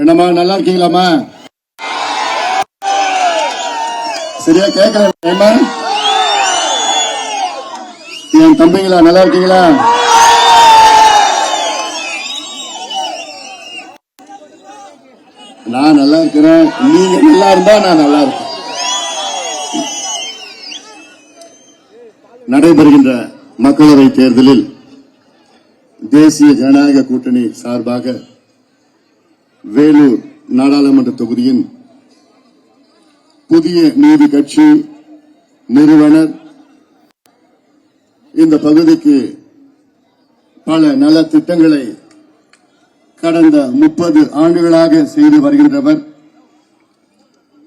என்னம்மா நல்லா இருக்கீங்களாம்மா? சரியா கேக்குறேன் என் தம்பிங்களா நல்லா இருக்கீங்களா? நான் நல்லா இருக்கிறேன். நீங்க நல்லா இருந்தா நான் நல்லா இருக்கேன். நடைபெறுகின்ற மக்களவை தேர்தலில் தேசிய ஜனநாயக கூட்டணி சார்பாக வேலூர் நாடாளுமன்ற தொகுதியின் புதிய நீதி கட்சி நிறுவனர். இந்த பகுதிக்கு பல நல திட்டங்களை கடந்த முப்பது ஆண்டுகளாக செய்து வருகின்றவர்.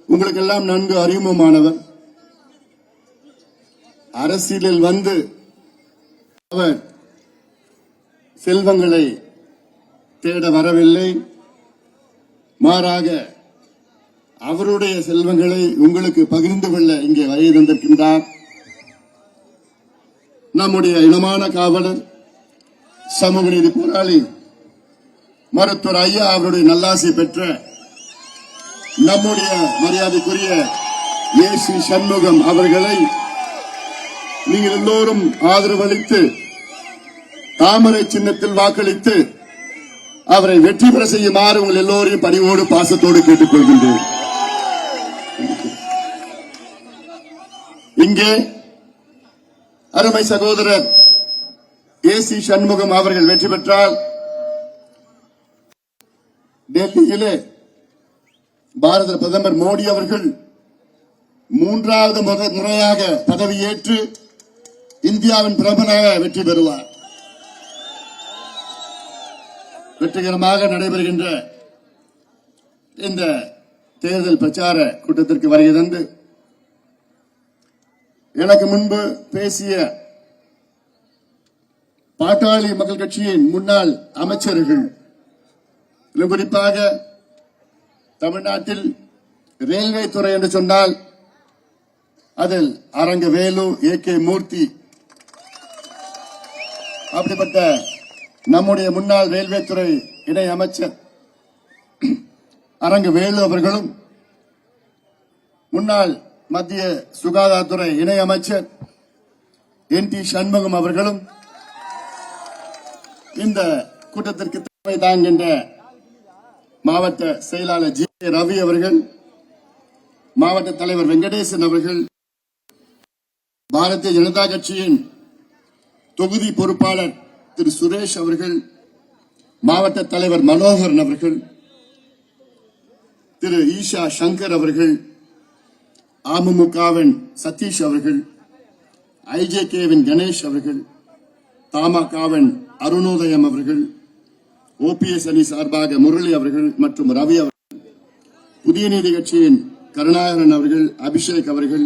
உங்களுக்கெல்லாம் நன்கு அறிமுகமானவர். அரசியலில் வந்து அவர் செல்வங்களை தேட வரவில்லை. மாறாக அவருடைய செல்வங்களை உங்களுக்கு பகிர்ந்து கொள்ள இங்கே வயது தந்திருக்கின்றார். நம்முடைய இனமான காவலர் சமூக நீதி போராளி மருத்துவர் ஐயா அவருடைய நல்லாசி பெற்ற நம்முடைய மரியாதைக்குரிய ஏசி சண்முகம் அவர்களை நீங்கள் எல்லோரும் ஆதரவளித்து தாமரை சின்னத்தில் வாக்களித்து அவரை வெற்றி பெற செய்யுமாறு உங்கள் எல்லோரையும் பணிவோடு பாசத்தோடு கேட்டுக்கொள்கின்றேன். இங்கே அருமை சகோதரர் ஏசி சண்முகம் அவர்கள் வெற்றி பெற்றால் டெல்லியிலே பாரத பிரதமர் மோடி அவர்கள் மூன்றாவது முறையாக பதவியேற்று இந்தியாவின் பிரபலாக வெற்றி பெறுவார். வெற்றிகரமாக நடைபெறுகின்ற இந்த தேர்தல் பிரச்சார கூட்டத்திற்கு வருகை தந்து எனக்கு முன்பு பேசிய பாட்டாளி மக்கள் கட்சியின் முன்னாள் அமைச்சர்கள் குறிப்பாக தமிழ்நாட்டில் ரயில்வே துறை என்று சொன்னால் அதில் அரங்க வேலு ஏ கே மூர்த்தி அப்படிப்பட்ட நம்முடைய முன்னாள் ரயில்வே துறை இணை அமைச்சர் அரங்கு வேலு அவர்களும் முன்னாள் மத்திய சுகாதாரத்துறை இணை அமைச்சர் என் டி சண்முகம் அவர்களும் இந்த கூட்டத்திற்கு தலைமை தாங்கின்ற மாவட்ட செயலாளர் ஜி கே ரவி அவர்கள் மாவட்ட தலைவர் வெங்கடேசன் அவர்கள் பாரதிய ஜனதா கட்சியின் தொகுதி பொறுப்பாளர் திரு சுரேஷ் அவர்கள் மாவட்ட தலைவர் மனோகரன் அவர்கள் திரு ஈஷா சங்கர் அவர்கள் அமமுகவின் சதீஷ் அவர்கள் ஐஜேகேவின் கணேஷ் அவர்கள் தமாகவின் அருணோதயம் அவர்கள் ஓபிஎஸ் அணி சார்பாக முரளி அவர்கள் மற்றும் ரவி அவர்கள் புதிய நீதி கட்சியின் கருணாகரன் அவர்கள் அபிஷேக் அவர்கள்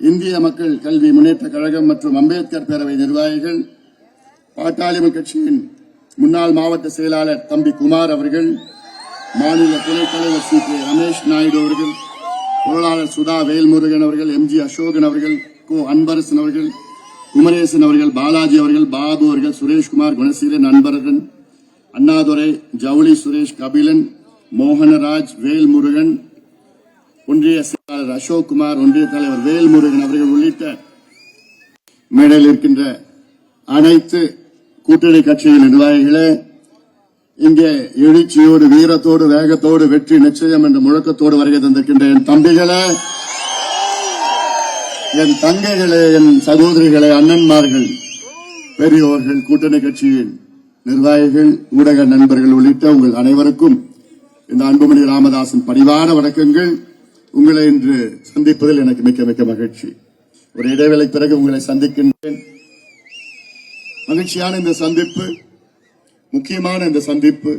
இந்திய மக்கள் கல்வி முன்னேற்ற கழகம் மற்றும் அம்பேத்கர் பேரவை நிர்வாகிகள் பாட்டாளி கட்சியின் முன்னாள் மாவட்ட செயலாளர் தம்பி குமார் அவர்கள் மாநில துணைத் தலைவர் சி. கே. ரமேஷ் நாயுடு அவர்கள் பொருளாளர் சுதா வேல்முருகன் அவர்கள் எம். ஜி. அசோகன் அவர்கள் கோ. அன்பரசன் அவர்கள் குமரேசன் அவர்கள் பாலாஜி அவர்கள் பாபு அவர்கள் சுரேஷ்குமார் குணசீலன் அன்பரசன் அண்ணாதுரை ஜவுளி சுரேஷ் கபிலன் மோகனராஜ் வேல்முருகன் ஒன்றிய செயலாளர் அசோக்குமார் ஒன்றிய தலைவர் வேல்முருகன் அவர்கள் உள்ளிட்ட மேடையில் இருக்கின்ற அனைத்து கூட்டணி கட்சியின் நிர்வாகிகளே இங்கே எழுச்சியோடு வீரத்தோடு வேகத்தோடு வெற்றி நிச்சயம் என்ற முழக்கத்தோடு வருகை தந்திருக்கின்ற என் தம்பிகளே என் தங்கைகளே என் சகோதரிகளே அண்ணன்மார்கள் பெரியோர்கள் கூட்டணி கட்சியின் நிர்வாகிகள் ஊடக நண்பர்கள் உள்ளிட்ட உங்கள் அனைவருக்கும் இந்த அன்புமணி ராமதாசன் பணிவான வணக்கங்கள். உங்களை இன்று சந்திப்பதில் எனக்கு மிக்க மிக்க மகிழ்ச்சி. ஒரு இடைவேளை பிறகு உங்களை சந்திக்கின்றேன். மகிழ்ச்சியான இந்த சந்திப்பு முக்கியமான இந்த சந்திப்பு.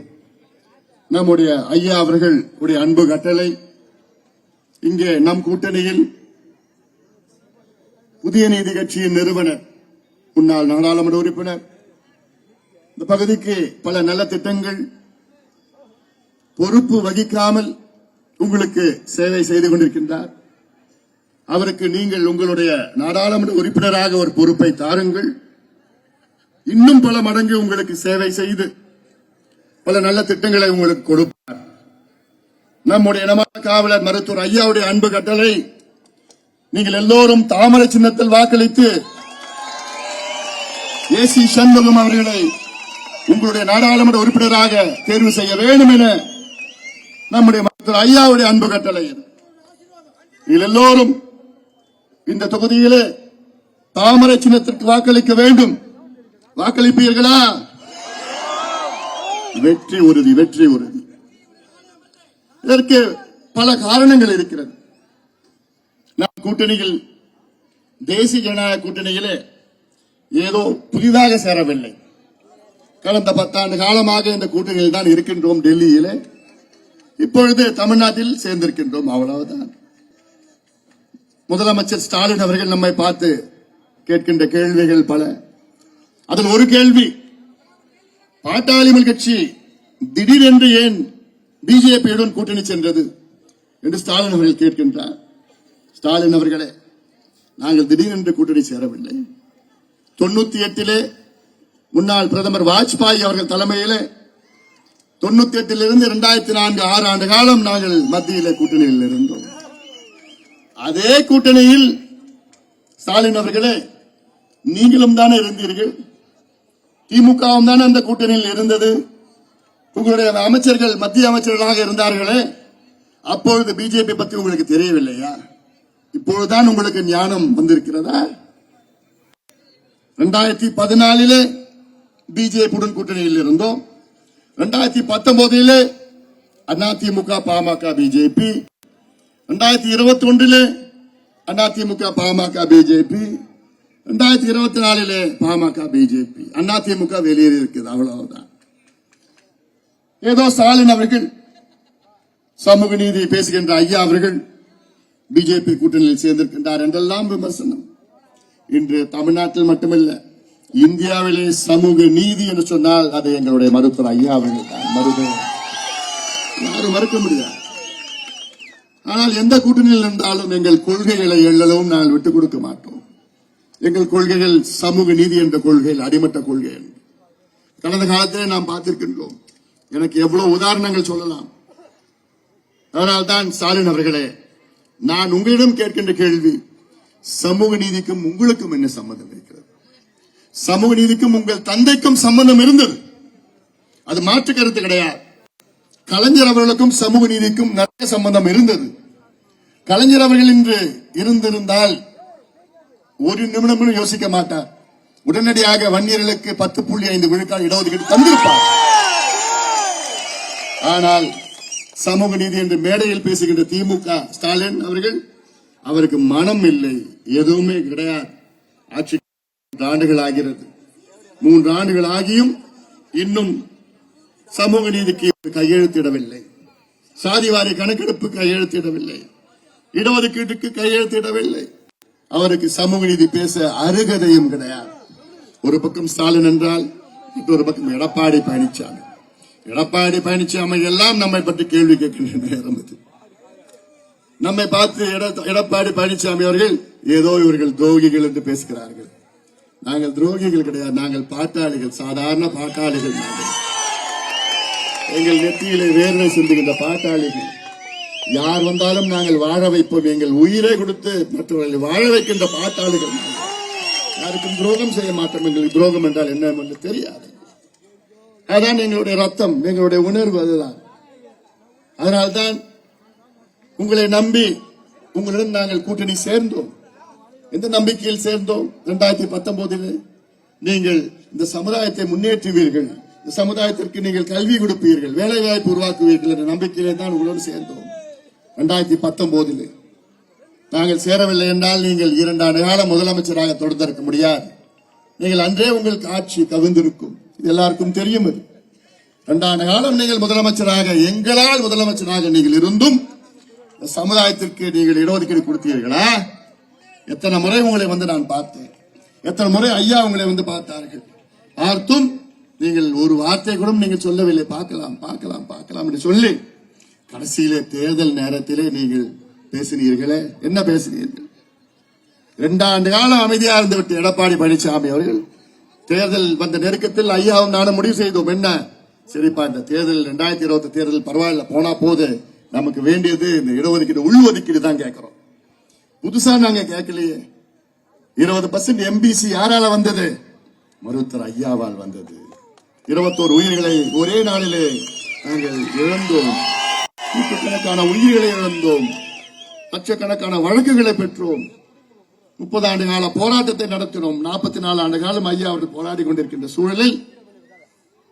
நம்முடைய ஐயா அவர்கள் உடைய அன்பு கட்டளை. இங்கே நம் கூட்டணியில் புதிய நீதி கட்சியின் நிறுவனர் முன்னாள் நாடாளுமன்ற உறுப்பினர். இந்த பகுதிக்கு பல நல்ல திட்டங்கள் பொறுப்பு வகிக்காமல் உங்களுக்கு சேவை செய்து கொண்டிருக்கின்றார். அவருக்கு நீங்கள் உங்களுடைய நாடாளுமன்ற உறுப்பினராக ஒரு பொறுப்பை தாருங்கள். இன்னும் பல மடங்கு உங்களுக்கு சேவை செய்து பல நல்ல திட்டங்களை உங்களுக்கு கொடுப்பார். நம்முடைய இனமான காவலர் மருத்துவர் ஐயாவுடைய அன்பு கட்டளை நீங்கள் எல்லோரும் தாமரை சின்னத்தில் வாக்களித்து ஏ சி சண்முகம் அவர்களை உங்களுடைய நாடாளுமன்ற உறுப்பினராக தேர்வு செய்ய வேண்டும் என நம்முடைய மருத்துவர் ஐயாவுடைய அன்பு கட்டளை. நீங்கள் எல்லோரும் இந்த தொகுதியிலே தாமரை சின்னத்திற்கு வாக்களிக்க வேண்டும். வாக்களிப்பீர்களா? வெற்றி உறுதி வெற்றி உறுதி. இதற்கு பல காரணங்கள் இருக்கிறது. நம் கூட்டணியில் தேசிய ஜனநாயக கூட்டணியிலே ஏதோ புதிதாக சேரவில்லை. கடந்த பத்தாண்டு காலமாக இந்த கூட்டணியில் தான் இருக்கின்றோம் டெல்லியிலே. இப்பொழுது தமிழ்நாட்டில் சேர்ந்திருக்கின்றோம் அவ்வளவுதான். முதலமைச்சர் ஸ்டாலின் அவர்கள் நம்மை பார்த்து கேட்கின்ற கேள்விகள் பல. அதில் ஒரு கேள்வி. பாட்டாளிமல் கட்சி திடீரென்று ஏன் பிஜேபியுடன் கூட்டணி சென்றது என்று ஸ்டாலின் அவர்கள் கேட்கின்றார். ஸ்டாலின் அவர்களே நாங்கள் திடீரென்று கூட்டணி சேரவில்லை. தொண்ணூத்தி எட்டிலே முன்னாள் பிரதமர் வாஜ்பாய் அவர்கள் தலைமையில் தொண்ணூத்தி எட்டிலிருந்து இரண்டாயிரத்தி நான்கு ஆறு ஆண்டு காலம் நாங்கள் மத்தியில் கூட்டணியில் இருந்தோம். அதே கூட்டணியில் ஸ்டாலின் அவர்களே நீங்களும் தானே இருந்தீர்கள். திமுகவும் தானே அந்த கூட்டணியில் இருந்தது? உங்களுடைய அமைச்சர்கள் மத்திய அமைச்சர்களாக இருந்தார்களே அப்பொழுது பிஜேபி பத்தி உங்களுக்கு தெரியவில்லையா? இப்பொழுதுதான் உங்களுக்கு ஞானம் வந்திருக்கிறதா? ரெண்டாயிரத்தி பதினாலிலே பிஜேபியுடன் கூட்டணியில் இருந்தோம். ரெண்டாயிரத்தி பத்தொன்பதிலே அதிமுக பாமக பிஜேபி. ரெண்டாயிரத்தி இருபத்தி ஒன்றிலே அதிமுக பாமக பிஜேபி. ரெண்டாயிரத்தி இருபத்தி நாலிலே பாமக பிஜேபி அதிமுக வெளியேறி இருக்குது அவ்வளவுதான் ஏதோ ஸ்டாலின் அவர்கள் சமூக நீதி பேசுகின்ற ஐயா அவர்கள் பிஜேபி கூட்டணியில் சேர்ந்திருக்கின்றார் என்றெல்லாம் விமர்சனம் இன்று தமிழ்நாட்டில் மட்டுமல்ல இந்தியாவிலே சமூக நீதி என்று சொன்னால் அது எங்களுடைய மருத்துவர் ஐயா அவர்கள் தான் மருத்துவர் யாரும் மறுக்க முடியாது ஆனால் எந்த கூட்டணியில் இருந்தாலும் எங்கள் கொள்கைகளை எள்ளவும் நாங்கள் விட்டுக் கொடுக்க மாட்டோம் எங்கள் கொள்கைகள் சமூக நீதி என்ற கொள்கைகள் அடிமட்ட கொள்கை கடந்த காலத்திலே நாம் பார்த்திருக்கின்றோம். எனக்கு எவ்வளவு உதாரணங்கள் சொல்லலாம். அதனால்தான் ஸ்டாலின் அவர்களே நான் உங்களிடம் கேட்கின்ற கேள்வி சமூக நீதிக்கும் உங்களுக்கும் என்ன சம்பந்தம் இருக்கிறது? சமூக நீதிக்கும் உங்கள் தந்தைக்கும் சம்பந்தம் இருந்தது. அது மாற்று கருத்து கிடையாது. கலைஞர் அவர்களுக்கும் சமூக நீதிக்கும் நிறைய சம்பந்தம் இருந்தது. கலைஞர் அவர்கள் இன்று இருந்திருந்தால் ஒரு நிமிடமும் யோசிக்க மாட்டார். உடனடியாக வன்னியர்களுக்கு பத்து புள்ளி ஐந்து விழுக்காடு இடஒதுக்கீடு தந்திருப்பார். ஆனால் சமூக நீதி என்று மேடையில் பேசுகின்ற திமுக ஸ்டாலின் அவர்கள் அவருக்கு மனம் இல்லை எதுவுமே கிடையாது. ஆட்சி மூன்று ஆண்டுகள் ஆகிறது. மூன்று ஆண்டுகள் ஆகியும் இன்னும் சமூக நீதிக்கு கையெழுத்திடவில்லை. சாதிவாரி கணக்கெடுப்பு கையெழுத்திடவில்லை. இடஒதுக்கீட்டுக்கு கையெழுத்திடவில்லை. அவருக்கு சமூக நீதி பேச அருகதையும் கிடையாது. ஒரு பக்கம் ஸ்டாலின் என்றால் இன்னொரு பக்கம் எடப்பாடி பழனிசாமி எடப்பாடி பழனிசாமி எல்லாம் நம்மை பற்றி கேள்வி கேட்கின்ற நேரம் இது. நம்மை பார்த்து எடப்பாடி பழனிசாமி அவர்கள் ஏதோ இவர்கள் துரோகிகள் என்று பேசுகிறார்கள். நாங்கள் துரோகிகள் கிடையாது நாங்கள் பாட்டாளிகள் சாதாரண பாட்டாளிகள் நாங்கள். எங்கள் நெத்தியிலே வேர்வை சிந்துகின்ற பாட்டாளிகள். யார் வந்தாலும் நாங்கள் வாழ வைப்போம். எங்கள் உயிரை கொடுத்து மற்றவர்களை வாழ வைக்கின்ற பாட்டாளிகள் யாருக்கும் துரோகம் செய்ய மாட்டோம். எங்களுக்கு துரோகம் என்றால் என்ன என்று தெரியாது. அதான் எங்களுடைய ரத்தம் எங்களுடைய உணர்வு அதுதான். அதனால்தான் உங்களை நம்பி உங்களுடன் நாங்கள் கூட்டணி சேர்ந்தோம். எந்த நம்பிக்கையில் சேர்ந்தோம்? இரண்டாயிரத்தி பத்தொன்பதில் நீங்கள் இந்த சமுதாயத்தை முன்னேற்றுவீர்கள். இந்த சமுதாயத்திற்கு நீங்கள் கல்வி கொடுப்பீர்கள். வேலை வாய்ப்பு உருவாக்குவீர்கள் என்ற நம்பிக்கையிலே தான் உங்களோடு சேர்ந்தோம். இரண்டாயிரத்தி பத்தொன்பதில் நாங்கள் சேரவில்லை என்றால் நீங்கள் இரண்டு ஆண்டு காலம் முதலமைச்சராக தொடர்ந்திருக்க முடியாது. நீங்கள் அன்றே உங்களுக்கு ஆட்சி கவிழ்ந்திருக்கும் இது எல்லாருக்கும் தெரியும் இது இரண்டாண்டு காலம் நீங்கள் முதலமைச்சராக எங்களால் முதலமைச்சராக நீங்கள் இருந்தும் சமுதாயத்திற்கு நீங்கள் இடஒதுக்கீடு கொடுத்தீர்களா? எத்தனை முறை உங்களை வந்து நான் பார்த்தேன். எத்தனை முறை ஐயா உங்களை வந்து பார்த்தார்கள். பார்த்தும் நீங்கள் ஒரு வார்த்தை கூட நீங்கள் சொல்லவில்லை. பார்க்கலாம் பார்க்கலாம் பார்க்கலாம் என்று சொல்லி கடைசியிலே தேர்தல் நேரத்திலே நீங்கள் பேசினீர்களே? என்ன பேசினீர்கள்? இரண்டாண்டு காலம் அமைதியா இருந்து விட்டு எடப்பாடி பழனிசாமி அவர்கள் தேர்தல் வந்த நெருக்கத்தில் ஐயாவும் நானும் முடிவு செய்தோம். என்ன? சரிப்பா இந்த தேர்தல் ரெண்டாயிரத்தி இருபத்தி தேர்தல் பரவாயில்ல போனா போது நமக்கு வேண்டியது இந்த இடஒதுக்கீடு உள்ஒதுக்கீடு தான் கேட்கிறோம். புதுசா நாங்க கேட்கலையே. இருபது பர்சன்ட் எம்பிசி யாரால வந்தது? மருத்துவர் ஐயாவால் வந்தது. இருபத்தோரு உயிர்களை ஒரே நாளிலே நாங்கள் இழந்தோம். நூற்றுக்கணக்கான உயிர்களை இழந்தோம். லட்சக்கணக்கான வழக்குகளை பெற்றோம். முப்பது ஆண்டு கால போராட்டத்தை நடத்தினோம். நாற்பத்தி நாலு ஆண்டு காலம் ஐயா அவர்கள் போராடி கொண்டிருக்கின்ற சூழலில்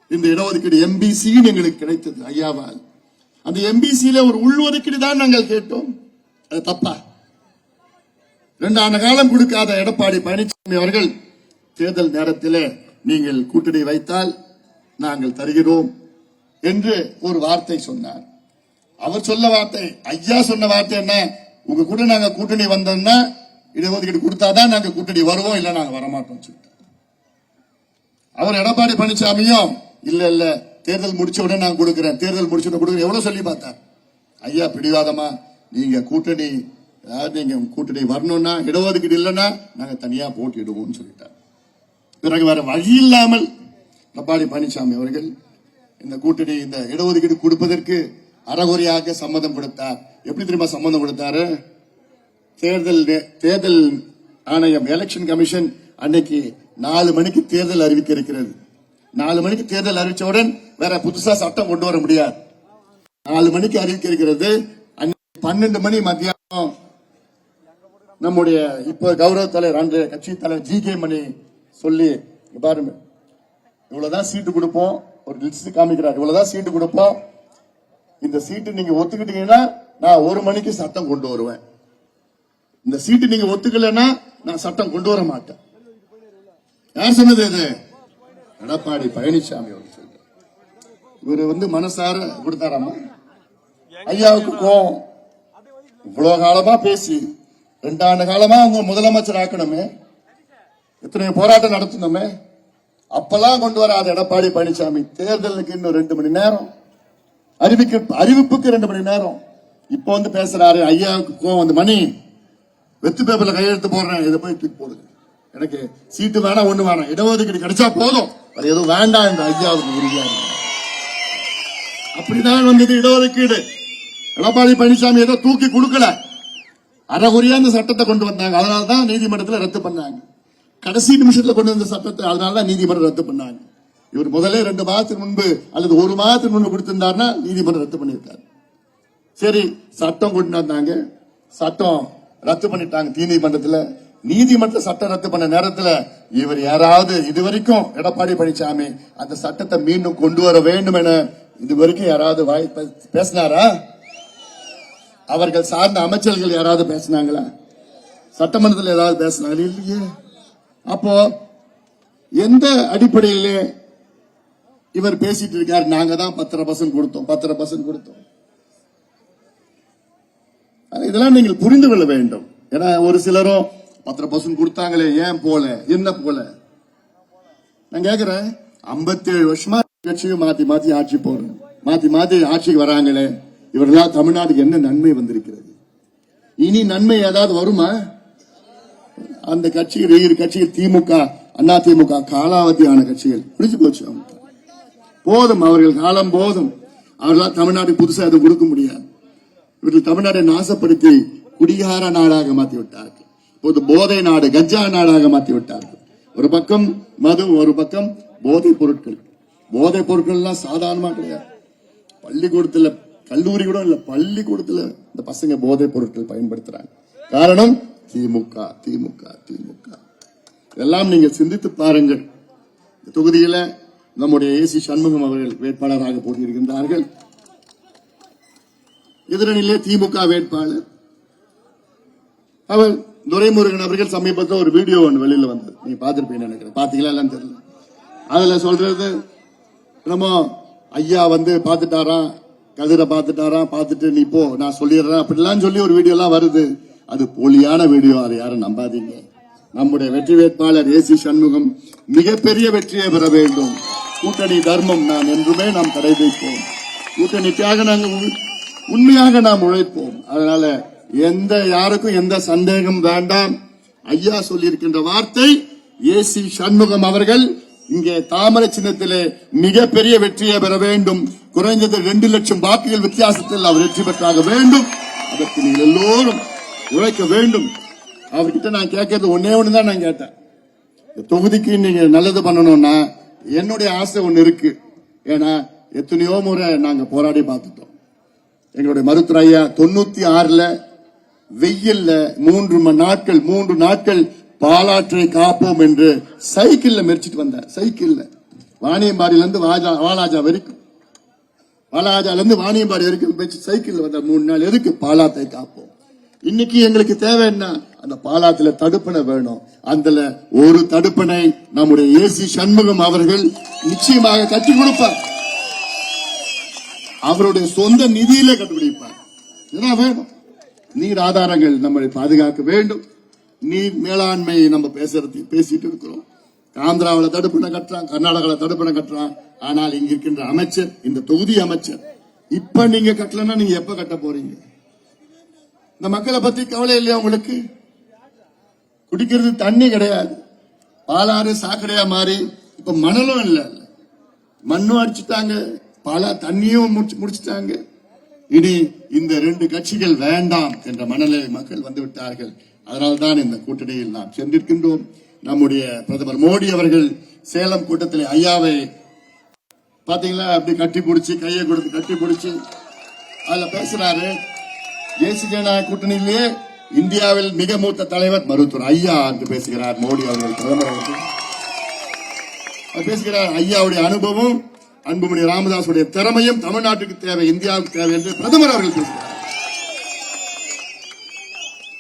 இந்த இடஒதுக்கீடு எம்பிசியும் எங்களுக்கு கிடைத்தது ஐயாவால். அந்த எம்பிசியில ஒரு உள்ஒதுக்கீடு தான் நாங்கள் கேட்டோம். அது தப்பா? ரெண்டு ஆண்டு காலம் கொடுக்காத எடப்பாடி பழனிசாமி அவர்கள் தேர்தல் நேரத்தில் நீங்கள் கூட்டணி வைத்தால் நாங்கள் தருகிறோம் என்று ஒரு வார்த்தை சொன்னார். அவர் சொல்ல வார்த்தை ஐயா சொன்ன வார்த்தை என்ன? உங்க கூட நாங்க கூட்டணி வந்தோம்னா இடஒதுக்கீடு கொடுத்தாதான் நாங்க கூட்டணி வருவோம் இல்ல நாங்க வரமாட்டோம் சொல்லிட்டு அவர் எடப்பாடி பழனிசாமியும் இல்ல இல்ல தேர்தல் முடிச்ச உடனே நான் கொடுக்கிறேன் தேர்தல் முடிச்ச உடனே கொடுக்கிறேன். எவ்வளவு சொல்லி பார்த்தார்? ஐயா பிடிவாதமா நீங்க கூட்டணி அதாவது நீங்க கூட்டணி வரணும்னா இடஒதுக்கீடு இல்லைன்னா நாங்க தனியா போட்டிடுவோம்னு சொல்லிட்டார். பிறகு வேற வழி இல்லாமல் எடப்பாடி பழனிசாமி அவர்கள் இந்த கூட்டணி இந்த இடஒதுக்கீடு கொடுப்பதற்கு அறகுறையாக சம்மதம் கொடுத்தார். எப்படி தெரியுமா சம்மதம் கொடுத்தாரு? தேர்தல் தேர்தல் ஆணையம் எலெக்ஷன் கமிஷன் அன்னைக்கு நாலு மணிக்கு தேர்தல் அறிவிக்க இருக்கிறது. நாலு மணிக்கு தேர்தல் அறிவிச்சவுடன் வேற புதுசா சட்டம் கொண்டு வர முடியாது. நாலு மணிக்கு அறிவிக்க இருக்கிறது. அன்னைக்கு பன்னெண்டு மணி மத்தியானம் நம்முடைய இப்ப கௌரவ தலைவர் அன்றைய கட்சி தலைவர் ஜி கே மணி சொல்லி பாருங்க. இவ்வளவுதான் சீட்டு கொடுப்போம். ஒரு லிஸ்ட் காமிக்கிறார். இவ்வளவுதான் சீட்டு கொடுப்போம். இந்த சீட்டு நீங்க ஒத்துக்கிட்டீங்கன்னா நான் ஒரு மணிக்கு சட்டம் கொண்டு வருவேன். இந்த சீட்டு நீங்க ஒத்துக்கலைன்னா நான் சட்டம் கொண்டு வர மாட்டேன். யார் சொன்னது இது? எடப்பாடி பழனிசாமி அவர் சொல்றார் வந்து மனசார கொடுத்தாராமா? ஐயாவுக்கு கோவம். இவ்வளவு காலமா பேசி ரெண்டாண்டு காலமா அவங்க முதலமைச்சர் ஆக்கணுமே. எத்தனை போராட்டம் நடத்தணுமே அப்பெல்லாம் கொண்டு வராத எடப்பாடி பழனிசாமி தேர்தலுக்கு இன்னும் ரெண்டு மணி நேரம். அறிவிக்க அறிவிப்புக்கு ரெண்டு மணி நேரம். இப்ப வந்து பேசுறாரு ஐயாவுக்கு கோவம் வந்து மணி வெத்து பேப்பர்ல கையெழுத்து போடுறேன். இதை போய் தூக்கி போடுங்க. எனக்கு சீட்டு வேணாம் ஒண்ணு வேணாம். இடஒதுக்கீடு கிடைச்சா போதும். அது எதுவும் வேண்டாம் என்று ஐயாவுக்கு உறுதியா அப்படிதான் வந்தது இடஒதுக்கீடு. எடப்பாடி பழனிசாமி ஏதோ தூக்கி கொடுக்கல. அறகுறையா இந்த சட்டத்தை கொண்டு வந்தாங்க. அதனாலதான் நீதிமன்றத்தில் ரத்து பண்ணாங்க. கடைசி நிமிஷத்துல கொண்டு வந்த சட்டத்தை அதனாலதான் நீதிமன்றம் ரத்து பண்ணாங்க. இவர் முதலே ரெண்டு மாதத்துக்கு முன்பு அல்லது ஒரு மாதத்துக்கு முன்பு கொடுத்திருந்தாருன்னா நீதிமன்றம் ரத்து பண்ணியிருக்காரு. சரி சட்டம் கொண்டு வந்தாங்க. சட்டம் ரத்து பண்ணிட்டாங்க நீதிமன்றத்தில் நீதிமன்ற சட்டம் ரத்து பண்ண நேரத்தில் இவர் யாராவது இதுவரைக்கும் எடப்பாடி பழனிசாமி அந்த சட்டத்தை மீண்டும் கொண்டு வர வேண்டும் என இதுவரைக்கும் யாராவது வாய் பே- பேசினாரா? அவர்கள் சார்ந்த அமைச்சர்கள் யாராவது பேசினாங்களா? சட்டமன்றத்தில் ஏதாவது பேசினாங்களே? இல்லையே. அப்போ எந்த அடிப்படையிலே இவர் பேசிட்டு இருக்காரு நாங்க தான் பத்தரை பர்சன்ட் கொடுத்தோம் பத்தரை பர்சன்ட் கொடுத்தோம். இதெல்லாம் நீங்கள் புரிந்து கொள்ள வேண்டும். ஏன்னா ஒரு சிலரும் பத்தரை பர்சன்ட் கொடுத்தாங்களே ஏன் போல என்ன போல? நான் கேக்குறேன் 57 வருஷமா கட்சியும் மாத்தி மாத்தி ஆட்சி போறேன் மாத்தி மாத்தி ஆட்சிக்கு வராங்களே இவர்களால் தமிழ்நாட்டுக்கு என்ன நன்மை வந்திருக்கிறது? இனி நன்மை ஏதாவது வருமா? அந்த கட்சிகள் இரு கட்சிகள் திமுக அண்ணா திமுக காலாவதியான கட்சிகள் பிடிச்சு போச்சு அவங்க. போதும் அவர்கள் காலம் போதும். அவர்களால் தமிழ்நாடு புதுசா எதுவும் கொடுக்க முடியாது. இவர்கள் தமிழ்நாட்டை நாசப்படுத்தி குடிகார நாடாக மாற்றி விட்டார்கள் இப்போது போதை நாடு கஞ்சா நாடாக மாற்றி விட்டார்கள் ஒரு பக்கம் மது ஒரு பக்கம் போதைப் பொருட்கள். போதைப் பொருட்கள் எல்லாம் சாதாரணமா கிடையாது. பள்ளிக்கூடத்துல கல்லூரி கூட இல்ல பள்ளிக்கூடத்துல இந்த பசங்க போதைப் பொருட்கள் பயன்படுத்துறாங்க. காரணம் திமுக திமுக திமுக. இதெல்லாம் நீங்கள் சிந்தித்து பாருங்கள். இந்த தொகுதியில நம்முடைய ஏசி சண்முகம் அவர்கள் வேட்பாளராக போட்டியிடுகின்றார்கள் எதிரணியிலே திமுக வேட்பாளர். அவர் துரைமுருகன் அவர்கள் சமீபத்தில் ஒரு வீடியோ ஒன்று வெளியில வந்தது. நீங்க பார்த்துருப்பீங்க நினைக்கிறேன். பாத்தீங்களா தெரியல. அதுல சொல்றது நம்ம ஐயா வந்து பார்த்துட்டாராம் கதிரை பார்த்துட்டாராம் பார்த்துட்டு நீ போ நான் சொல்லிடுறேன். அப்படிலாம் சொல்லி ஒரு வீடியோ எல்லாம் வருது. அது போலியான வீடியோ அதை யாரும் நம்பாதீங்க. நம்முடைய வெற்றி வேட்பாளர் ஏசி சண்முகம் மிகப்பெரிய வெற்றியை பெற வேண்டும். கூட்டணி தர்மம் நாம் என்றுமே நாம் கடைபிடிப்போம் கூட்டணிக்காக நாங்கள் உண்மையாக நாம் உழைப்போம். அதனால எந்த யாருக்கும் எந்த சந்தேகம் வேண்டாம். ஐயா சொல்லியிருக்கின்ற வார்த்தை ஏசி சண்முகம் அவர்கள் இங்கே தாமரை சின்னத்திலே மிகப்பெரிய வெற்றியை பெற வேண்டும். குறைந்தது ரெண்டு லட்சம் வாக்குகள் வித்தியாசத்தில் அவர் வெற்றி பெற்றாக வேண்டும். அதற்கு நீங்கள் எல்லோரும் உழைக்க வேண்டும். அவர்கிட்ட நான் கேட்கறது ஒன்னே ஒன்று தான் நான் கேட்டேன். தொகுதிக்கு நீங்க நல்லது பண்ணணும்னா என்னுடைய ஆசை ஒன்று இருக்கு. ஏன்னா எத்தனையோ முறை நாங்க போராடி பார்த்துட்டோம். எங்களுடைய மருத்துவர் ஐயா தொண்ணூத்தி ஆறுல வெயில்ல மூன்று மணி நாட்கள் மூன்று நாட்கள் பாலாற்றை காப்போம் என்று சைக்கிள்ல மெரிச்சிட்டு வந்தார். சைக்கிள்ல. வாணியம்பாடியில இருந்து வாஜா வாலாஜா வரைக்கும். வாலாஜால இருந்து வாணியம்பாடி வரைக்கும் மெரிச்சு சைக்கிள்ல வந்தார். மூணு நாள் எதுக்கு பாலாத்தை காப்போம்? இன்னைக்கு எங்களுக்கு தேவை என்ன? அந்த பாலாத்துல தடுப்பணை வேணும். அதுல ஒரு தடுப்பணை நம்முடைய ஏசி சண்முகம் அவர்கள் நிச்சயமாக கட்டி கொடுப்பார். அவருடைய சொந்த நிதியில கண்டுபிடிப்பார். என்ன வேணும்? நீர் ஆதாரங்கள் நம்மளை பாதுகாக்க வேண்டும். நீர் மேலாண்மை நம்ம பேசுறது பேசிட்டு இருக்கிறோம். ஆந்திராவில் தடுப்பணை கட்டுறான் கர்நாடகாவில் தடுப்பணை கட்டுறான். ஆனால் இங்க இருக்கின்ற அமைச்சர் இந்த தொகுதி அமைச்சர் இப்ப நீங்க கட்டலன்னா நீங்க எப்ப கட்ட போறீங்க? இந்த மக்களை பத்தி கவலை இல்லையா உங்களுக்கு? குடிக்கிறது தண்ணி கிடையாது. பாலாறு சாக்கடையா மாறி இப்ப மணலும் இல்ல. மண்ணும் அடிச்சுட்டாங்க. பாலா தண்ணியும் முடிச்சு- முடிச்சுட்டாங்க. இனி இந்த ரெண்டு கட்சிகள் வேண்டாம் என்ற மனநிலை மக்கள் வந்து விட்டார்கள். அதனால்தான் இந்த கூட்டணியில் நாம் சென்றிருக்கின்றோம் நம்முடைய பிரதமர் மோடி அவர்கள் சேலம் கூட்டத்தில் ஐயாவை பாத்தீங்களா? அப்படி கட்டி பிடிச்சி கையை கொடுத்து கட்டி பிடிச்சி அதுல பேசுறாரு. தேசிய ஜனநாயக கூட்டணியிலே இந்தியாவில் மிக மூத்த தலைவர் மருத்துவர் ஐயா என்று பேசுகிறார் மோடி அவர்கள் பிரதமர் அவர்கள். பேசுகிறார் ஐயாவுடைய அனுபவம் அன்புமணி ராமதாசுடைய திறமையும் தமிழ்நாட்டுக்கு தேவை இந்தியாவுக்கு தேவை என்று பிரதமர் அவர்கள் பேசுகிறார்.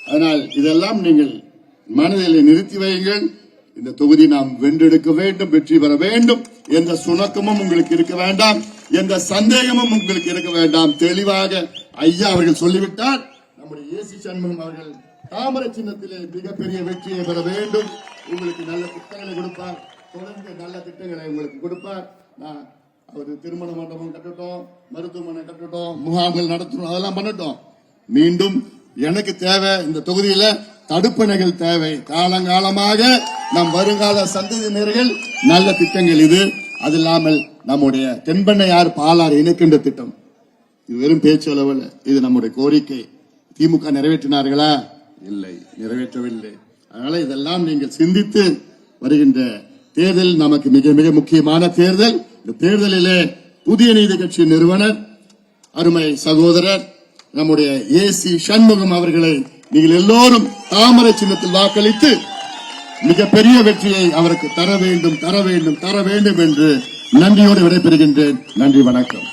அதனால் இதெல்லாம் நீங்கள் மனதில் நிறுத்தி வையுங்கள். இந்த தொகுதி நாம் வென்றெடுக்க வேண்டும் வெற்றி பெற வேண்டும் எந்த சுணக்கமும் உங்களுக்கு இருக்க வேண்டாம் எந்த சந்தேகமும் உங்களுக்கு இருக்க வேண்டாம். தெளிவாக ஐயா அவர்கள் சொல்லிவிட்டார் நம்முடைய ஏசி சண்முகம் அவர்கள் தாமரை சின்னத்திலே மிகப்பெரிய வெற்றியை பெற வேண்டும். உங்களுக்கு நல்ல திட்டங்களை கொடுப்பார். தொடர்ந்து நல்ல திட்டங்களை உங்களுக்கு கொடுப்பார். நான் அவர் திருமண மண்டபம் கட்டட்டும் மருத்துவமனை கட்டட்டும் முகாம்கள் நடத்தணும் அதெல்லாம் பண்ணட்டும். மீண்டும் எனக்கு தேவை இந்த தொகுதியில தடுப்பணைகள் தேவை. காலங்காலமாக நம் வருங்கால சந்ததியினர்கள் நல்ல திட்டங்கள் இது. அது இல்லாமல் நம்முடைய தென்பண்ணையார் பாலாறு இணைக்கின்ற திட்டம். இது வெறும் பேச்சளவில் இது நம்முடைய கோரிக்கை. திமுக நிறைவேற்றினார்களா? இல்லை. நிறைவேற்றவில்லை. அதனால இதெல்லாம் நீங்கள் சிந்தித்து வருகின்ற தேர்தல் நமக்கு மிக மிக முக்கியமான தேர்தல். இந்த தேர்தலிலே புதிய நீதி கட்சி நிறுவனர் அருமை சகோதரர் நம்முடைய ஏசி சண்முகம் அவர்களை நீங்கள் எல்லோரும் தாமரை சின்னத்தில் வாக்களித்து மிகப்பெரிய வெற்றியை அவருக்கு தர வேண்டும் தர வேண்டும் தர வேண்டும் என்று நன்றியோடு விடைபெறுகின்றேன். நன்றி வணக்கம்.